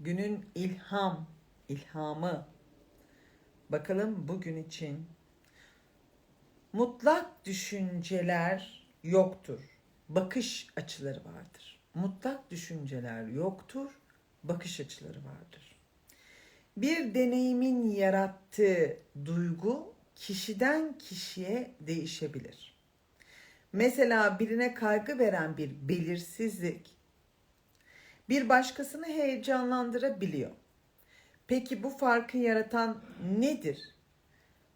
Günün ilham, ilhamı. Bakalım bugün için mutlak düşünceler yoktur. Bakış açıları vardır. Mutlak düşünceler yoktur. Bakış açıları vardır. Bir deneyimin yarattığı duygu kişiden kişiye değişebilir. Mesela birine kaygı veren bir belirsizlik bir başkasını heyecanlandırabiliyor. Peki bu farkı yaratan nedir?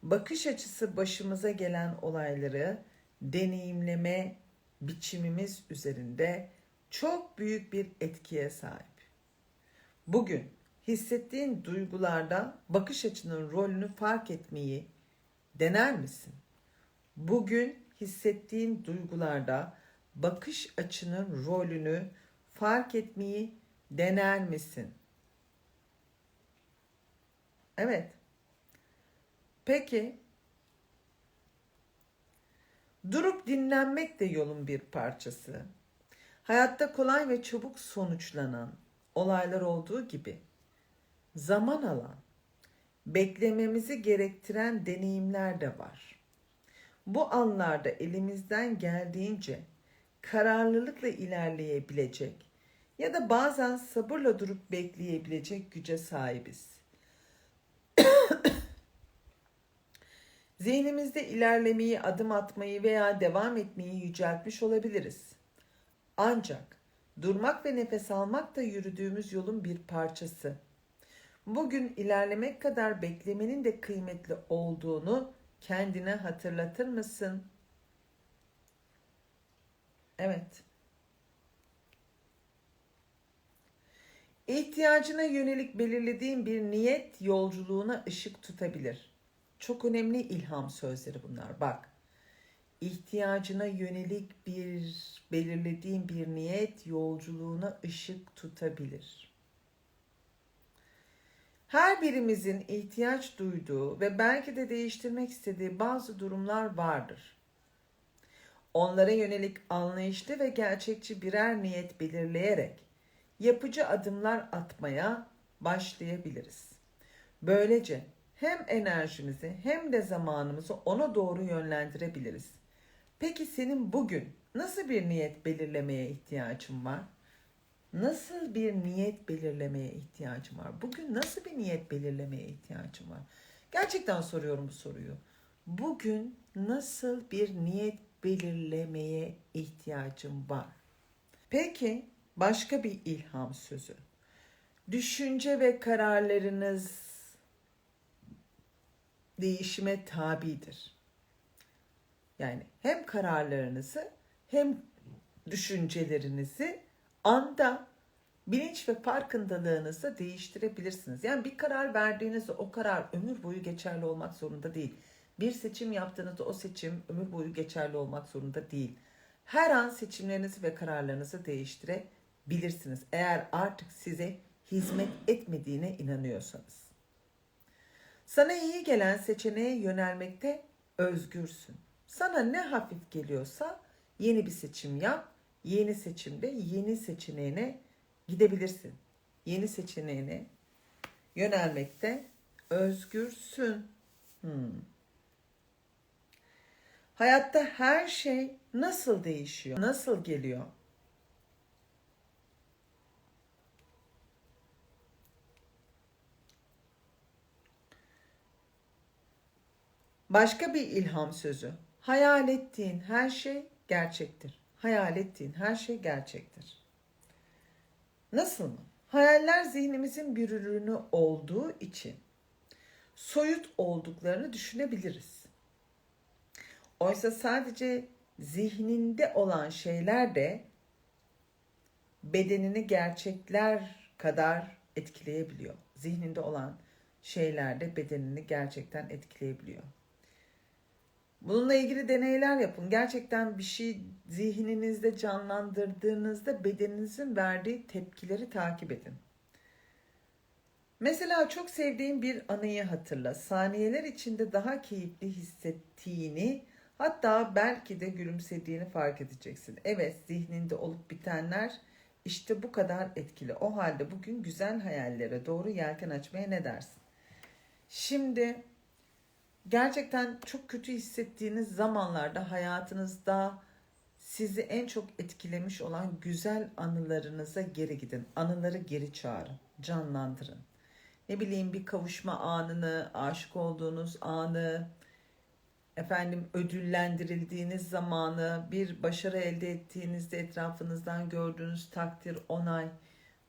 Bakış açısı başımıza gelen olayları deneyimleme biçimimiz üzerinde çok büyük bir etkiye sahip. Bugün hissettiğin duygularda bakış açının rolünü fark etmeyi dener misin? Bugün hissettiğin duygularda bakış açının rolünü fark etmeyi dener misin? Evet. Peki durup dinlenmek de yolun bir parçası. Hayatta kolay ve çabuk sonuçlanan olaylar olduğu gibi zaman alan, beklememizi gerektiren deneyimler de var. Bu anlarda elimizden geldiğince kararlılıkla ilerleyebilecek ya da bazen sabırla durup bekleyebilecek güce sahibiz. Zihnimizde ilerlemeyi, adım atmayı veya devam etmeyi yüceltmiş olabiliriz. Ancak durmak ve nefes almak da yürüdüğümüz yolun bir parçası. Bugün ilerlemek kadar beklemenin de kıymetli olduğunu kendine hatırlatır mısın? Evet. İhtiyacına yönelik belirlediğin bir niyet yolculuğuna ışık tutabilir. Çok önemli ilham sözleri bunlar. Bak. İhtiyacına yönelik bir belirlediğin bir niyet yolculuğuna ışık tutabilir. Her birimizin ihtiyaç duyduğu ve belki de değiştirmek istediği bazı durumlar vardır. Onlara yönelik anlayışlı ve gerçekçi birer niyet belirleyerek yapıcı adımlar atmaya başlayabiliriz. Böylece hem enerjimizi hem de zamanımızı ona doğru yönlendirebiliriz. Peki senin bugün nasıl bir niyet belirlemeye ihtiyacın var? Nasıl bir niyet belirlemeye ihtiyacın var? Bugün nasıl bir niyet belirlemeye ihtiyacın var? Gerçekten soruyorum bu soruyu. Bugün nasıl bir niyet belirlemeye ihtiyacım var? Peki başka bir ilham sözü. Düşünce ve kararlarınız değişime tabidir. Yani hem kararlarınızı hem düşüncelerinizi anda bilinç ve farkındalığınızı değiştirebilirsiniz. Yani bir karar verdiğinizde o karar ömür boyu geçerli olmak zorunda değil. Bir seçim yaptığınızda o seçim ömür boyu geçerli olmak zorunda değil. Her an seçimlerinizi ve kararlarınızı değiştirebilirsiniz. Eğer artık size hizmet etmediğine inanıyorsanız. Sana iyi gelen seçeneğe yönelmekte özgürsün. Sana ne hafif geliyorsa yeni bir seçim yap. Yeni seçimde yeni seçeneğine gidebilirsin. Yeni seçeneğine yönelmekte özgürsün. Hmm. Hayatta her şey nasıl değişiyor? Nasıl geliyor? Başka bir ilham sözü. Hayal ettiğin her şey gerçektir. Hayal ettiğin her şey gerçektir. Nasıl mı? Hayaller zihnimizin bir ürünü olduğu için soyut olduklarını düşünebiliriz. Oysa sadece zihninde olan şeyler de bedenini gerçekler kadar etkileyebiliyor. Zihninde olan şeyler de bedenini gerçekten etkileyebiliyor. Bununla ilgili deneyler yapın. Gerçekten bir şey zihninizde canlandırdığınızda bedeninizin verdiği tepkileri takip edin. Mesela çok sevdiğin bir anıyı hatırla. Saniyeler içinde daha keyifli hissettiğini, hatta belki de gülümsediğini fark edeceksin. Evet, zihninde olup bitenler İşte bu kadar etkili. O halde bugün güzel hayallere doğru yelken açmaya ne dersin? Şimdi gerçekten çok kötü hissettiğiniz zamanlarda hayatınızda sizi en çok etkilemiş olan güzel anılarınıza geri gidin. Anıları geri çağırın, canlandırın. Ne bileyim bir kavuşma anını, aşık olduğunuz anı, efendim ödüllendirildiğiniz zamanı, bir başarı elde ettiğinizde etrafınızdan gördüğünüz takdir, onay,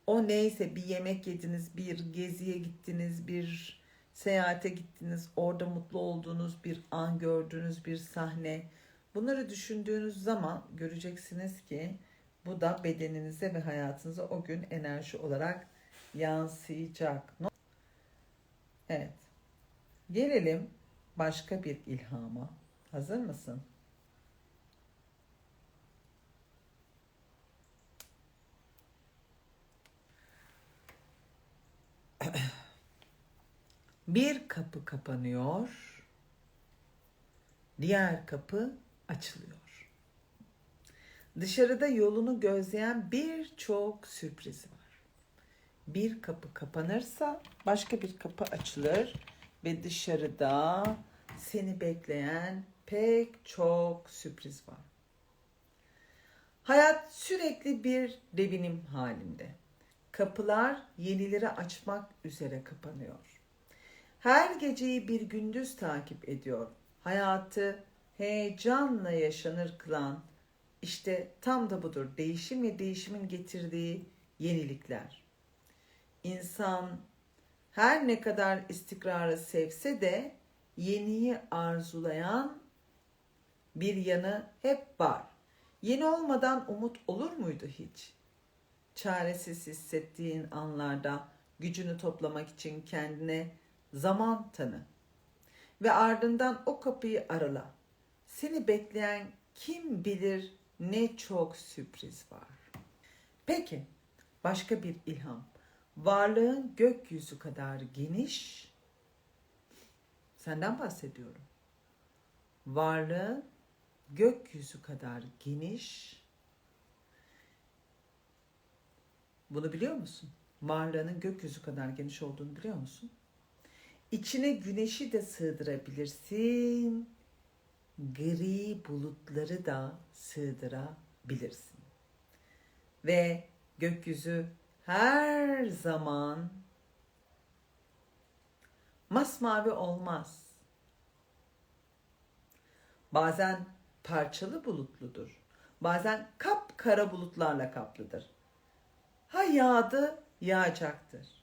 o neyse bir yemek yediniz, bir geziye gittiniz, bir seyahate gittiniz, orada mutlu olduğunuz bir an gördüğünüz bir sahne. Bunları düşündüğünüz zaman göreceksiniz ki bu da bedeninize ve hayatınıza o gün enerji olarak yansıyacak. Evet. Gelelim başka bir ilhama. Hazır mısın? Bir kapı kapanıyor. Diğer kapı açılıyor. Dışarıda yolunu gözleyen birçok sürpriz var. Bir kapı kapanırsa başka bir kapı açılır ve dışarıda seni bekleyen pek çok sürpriz var. Hayat sürekli bir devinim halinde. Kapılar yenileri açmak üzere kapanıyor. Her geceyi bir gündüz takip ediyor. Hayatı heyecanla yaşanır kılan işte tam da budur. Değişim ve değişimin getirdiği yenilikler. İnsan her ne kadar istikrarı sevse de yeniyi arzulayan bir yanı hep var. Yeni olmadan umut olur muydu hiç? Çaresiz hissettiğin anlarda gücünü toplamak için kendine zaman tanı ve ardından o kapıyı arala. Seni bekleyen kim bilir ne çok sürpriz var. Peki, başka bir ilham. Varlığın gökyüzü kadar geniş. Senden bahsediyorum. Varlığın gökyüzü kadar geniş. Bunu biliyor musun? Varlığının gökyüzü kadar geniş olduğunu biliyor musun? İçine güneşi de sığdırabilirsin. Gri bulutları da sığdırabilirsin. Ve gökyüzü her zaman masmavi olmaz. Bazen parçalı bulutludur. Bazen kapkara bulutlarla kaplıdır. Ha yağdı, yağacaktır.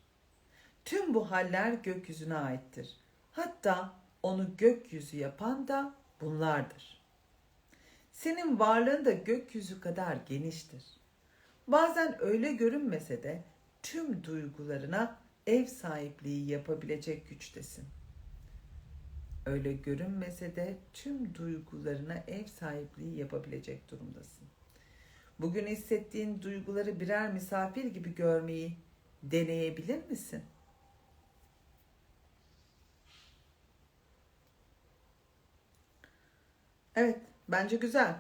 Tüm bu haller gökyüzüne aittir. Hatta onu gökyüzü yapan da bunlardır. Senin varlığın da gökyüzü kadar geniştir. Bazen öyle görünmese de tüm duygularına ev sahipliği yapabilecek güçtesin. Öyle görünmese de tüm duygularına ev sahipliği yapabilecek durumdasın. Bugün hissettiğin duyguları birer misafir gibi görmeyi deneyebilir misin? Evet, bence güzel.